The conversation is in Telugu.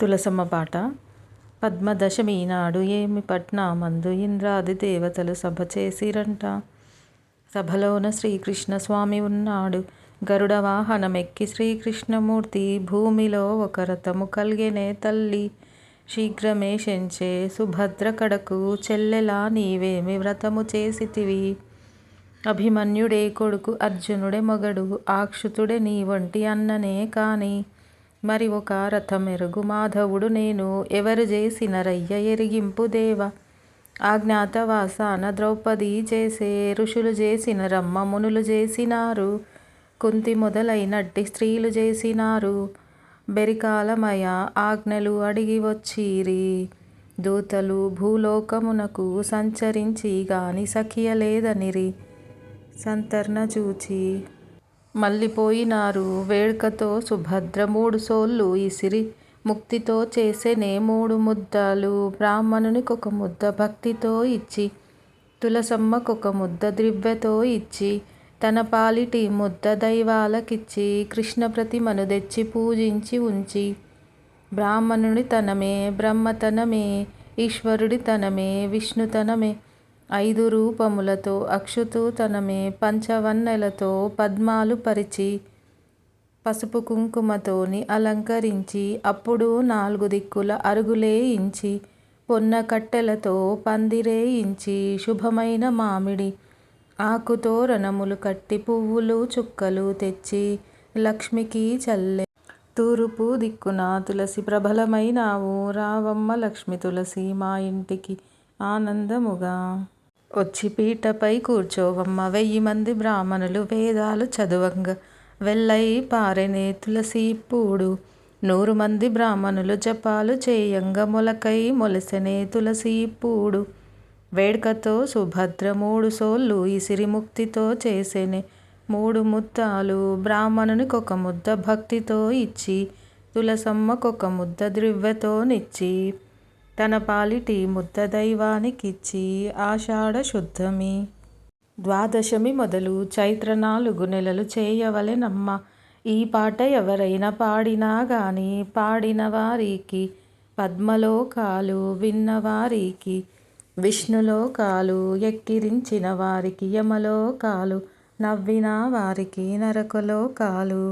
తులసమ్మ పాట. పద్మదశమి నాడు ఏమి పట్నామందు ఇంద్రాది దేవతలు సభ చేసిరంట. సభలోన శ్రీకృష్ణ స్వామి ఉన్నాడు. గరుడ వాహనమెక్కి శ్రీకృష్ణమూర్తి భూమిలో ఒక రథము కల్గెనే తల్లి. శీఘ్రమే శంచే సుభద్ర కడకు చెల్లెలా నీవేమి వ్రతము చేసితివి. అభిమన్యుడే కొడుకు అర్జునుడే మొగడు. ఆక్షుతుడే నీ వంటి అన్ననే కానీ. మరి ఒక రథమెరుగు మాధవుడు నేను ఎవరు చేసిన రయ్య ఎరిగింపు దేవ? అజ్ఞాతవాసాన ద్రౌపది చేసే ఋషులు చేసిన రమ్మ మునులు చేసినారు. కుంతి మొదలైనట్టి స్త్రీలు చేసినారు. బెరికాలమయ ఆజ్ఞలు అడిగి వచ్చిరి. దూతలు భూలోకమునకు సంచరించి గాని సఖియలేదనిరి. సంతర్ణ చూచి మళ్ళిపోయినారు. వేడుకతో సుభద్ర మూడు సోళ్ళు ఇసిరి. ముక్తితో చేసెనే మూడు ముద్దలు. బ్రాహ్మణునికొక ముద్ద భక్తితో ఇచ్చి తులసమ్మకొక ముద్ద ద్రివ్యతో ఇచ్చి తన పాలిటి ముద్ద దైవాలకిచ్చి కృష్ణ ప్రతిమను తెచ్చి పూజించి ఉంచి బ్రాహ్మణుడి తనమే బ్రహ్మతనమే ఈశ్వరుడి తనమే విష్ణుతనమే ఐదు రూపములతో అక్షుతూతనమే పంచవన్నెలతో పద్మాలు పరిచి పసుపు కుంకుమతోని అలంకరించి అప్పుడు నాలుగు దిక్కుల అరుగులేయించి పొన్న కట్టెలతో పందిరేయించి శుభమైన మామిడి ఆకుతోరణములు కట్టి పువ్వులు చుక్కలు తెచ్చి లక్ష్మికి చల్లె తూర్పు దిక్కున తులసి ప్రబలమైనావు రావమ్మ లక్ష్మి తులసి మా ఇంటికి ఆనందముగా వచ్చి పీటపై కూర్చోవమ్మ. వెయ్యి మంది బ్రాహ్మణులు వేదాలు చదువంగ. వెళ్ళై పారెనే తులసి పూడు నూరు మంది బ్రాహ్మణులు జపాలు చేయంగ. మొలకై మొలసెనే తులసి పూడు వేడుకతో సుభద్ర మూడు సోళ్ళు ఇసిరి ముక్తితో చేసెనే. మూడు ముద్దాలు ఒక ముద్ద భక్తితో ఇచ్చి. తులసమ్మకొక ముద్ద ద్రివ్యతోనిచ్చి తన పాలిటి ముద్ద దైవానికిచ్చి ఆషాఢ శుద్ధమి. ద్వాదశమి మొదలు చైత్ర నాలుగు నెలలు చేయవలెనమ్మ. ఈ పాట ఎవరైనా పాడినా గాని పాడిన వారికి పద్మలోకాలు విన్నవారికి విష్ణులోకాలు ఎక్కిరించిన వారికి యమలోకాలు నవ్విన వారికి నరకలోకాలు